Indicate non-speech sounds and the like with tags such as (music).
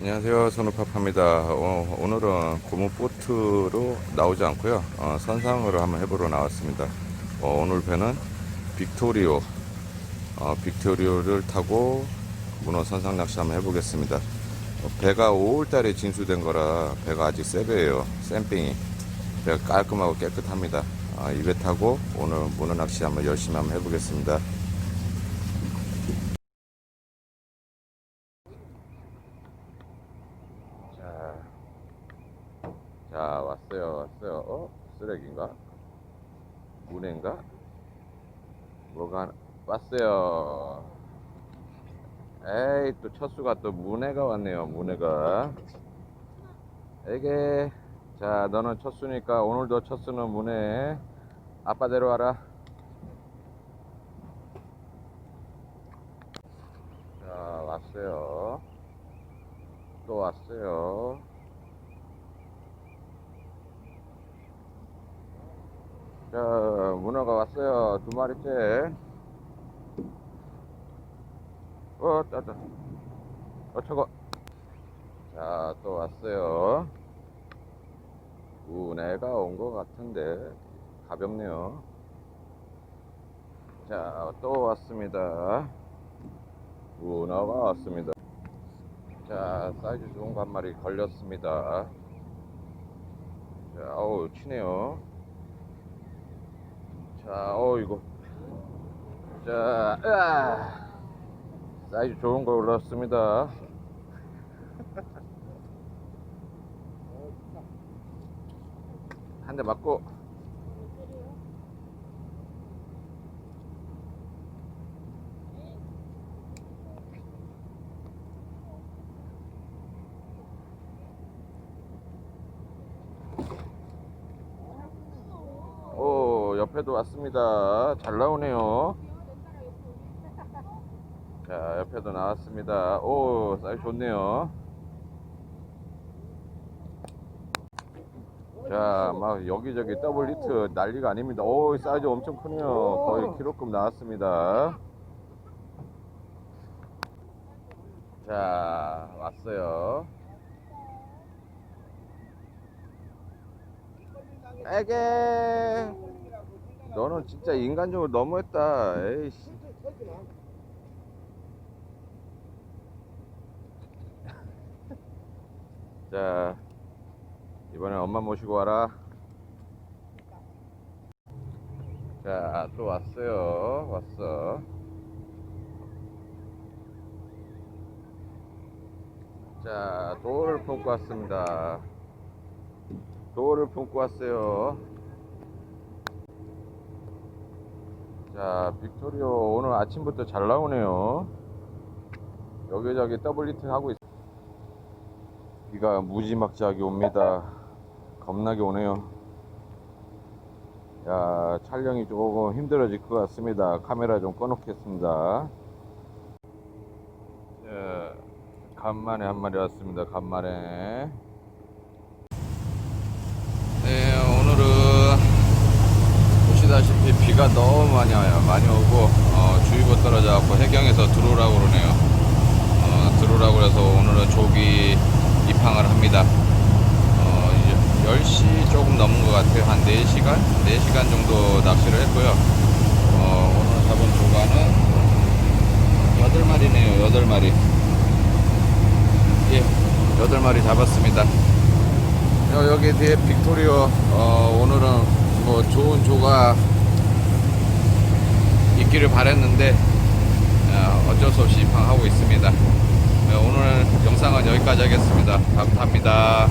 안녕하세요. 선우파파입니다. 어, 오늘은 고무 보트로 나오지 않고요. 어, 선상으로 한번 해보러 나왔습니다. 어, 오늘 배는 빅토리오 어, 빅토리오를 타고 문어 선상 낚시 한번 해보겠습니다. 어, 배가 5월달에 진수된 거라 배가 아직 새 배예요. 샘빙이. 배가 깔끔하고 깨끗합니다. 아, 이배 타고 오늘 문어 낚시 한번 열심히 한번 해보겠습니다 자, 자 왔어요 왔어요. 어? 쓰레기인가? 문해인가? 뭐가 왔어요. 에이 또 첫수가 또 문해가 왔네요 문해가. 에게 자 너는 첫수니까 오늘도 첫수는 문해. 아빠 데려와라. 자 왔어요. 또 왔어요. 자, 문어가 왔어요. 두 마리째. 어, 따다. 어, 저거. 자, 또 왔어요. 문해가 온 것 같은데, 가볍네요. 자, 또 왔습니다. 문어가 왔습니다. 자, 사이즈 좋은 거 한 마리 걸렸습니다. 자, 어우, 치네요. 자, 어 이거. 자, 으아! 사이즈 좋은 거 올랐습니다. (laughs) 한 대 맞고. 오, 옆에도 왔습니다. 잘 나오네요. 자, 옆에도 나왔습니다. 오, 사이즈 좋네요. 자, 막 여기저기 더블 히트 난리가 아닙니다. 오, 사이즈 엄청 크네요. 거의 키로급 나왔습니다. 자, 왔어요. 에게 너는 진짜 인간적으로 너무했다. 에이씨. (laughs) 자 이번엔 엄마 모시고 와라. 자 또 왔어요. 왔어. 자 돌을 품고 왔습니다. 돌을 품고 왔어요. 자, 빅토리오 오늘 아침부터 잘 나오네요. 여기저기 더블 히트 하고 있. 비가 무지막지하게 옵니다. 겁나게 오네요. 야, 촬영이 조금 힘들어질 것 같습니다. 카메라 좀 꺼놓겠습니다. 자, 간만에 한 마리 왔습니다. 간만에. 네, 오늘은 보시다시피 비가 너무 많이 와요. 많이 오고 어, 주의보 떨어져갖고 해경에서 들어오라고 그러네요. 어, 들어오라고 그래서 오늘은 조기 입항을 합니다. 어, 이제 10시 조금 넘은 것 같아요. 한 4시간? 4시간 정도 낚시를 했고요. 어, 오늘 잡은 조가는 8마리네요. 8마리. 예, 8마리 잡았습니다. 여- 여기 뒤에 빅토리오 어, 오늘은 뭐 좋은 조가 있기를 바랬는데 어, 어쩔 수 없이 입항하고 있습니다. 네, 오늘 영상은 여기까지 하겠습니다. 감사합니다.